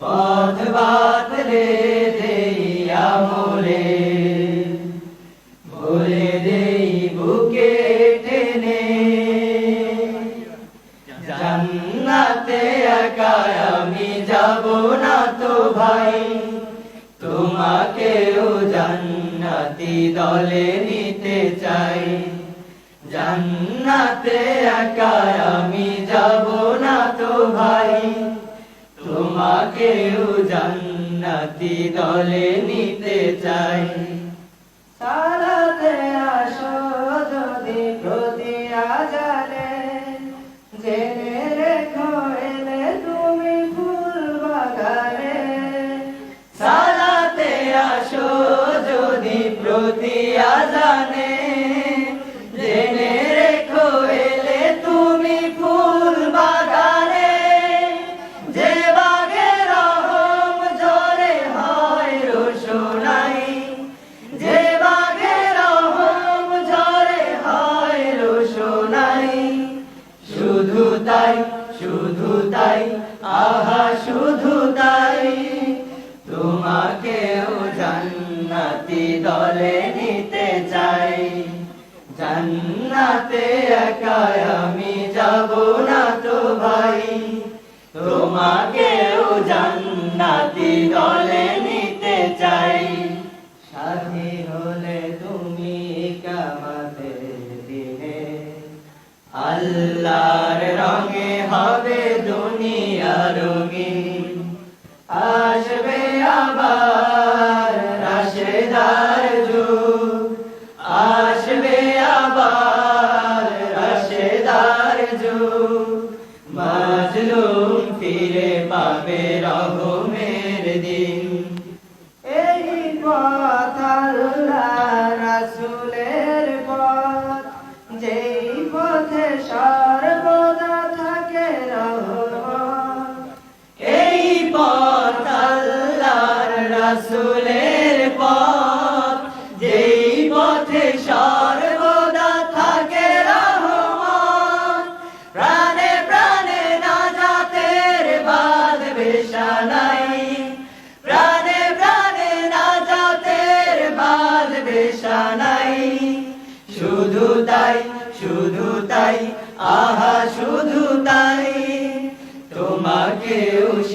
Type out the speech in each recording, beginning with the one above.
পথ বাতলে দেই আমলে বলে দেই বুকে টেনে জান্নাতে একা আমি যাব না তো ভাই তোমাকেও জান্নাতি দলে নিতে চাই জান্নাতে একা আমি যাব তোমাকেও জান্নাতি দলে নিতে চাই। সারাতে আসো যদি প্রতি আজালে জেনে রেখো এলে তুমি ফুল বাগানে। সালাতে আসো যদি প্রতি আজানে তাই, শুধু তাই, আহা, শুধু তাই। জান্নাতি দলে নিতে চাই। জান্নাতে আমি যাব না তো ভাই। জান্নাতি দলে নিতে চাই। হলে তুমি কামাতে দিনে আল্লাহর রঙে হবে দুনিয়া রঙিন। আসবে আবার রাশেদার যুগ। আসবে আবার রাশেদার যুগ। মাজলুম ফিরে পাবে রহমের দিন। এই পথ রাসূলের পথ, যেই পথে সর্বদা থাকে রহমত। প্রাণে প্রাণে নাজাতের বাদ বেশানাই প্রাণে প্রাণে নাজাতের বাদ বেশানাই শুধু তাই শুধু তাই, আহা, শুধু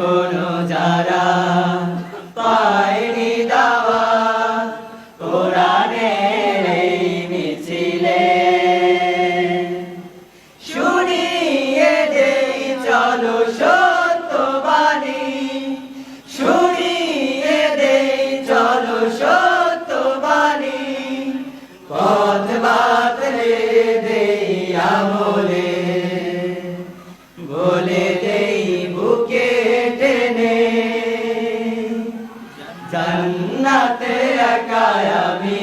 এখনও যারা আমি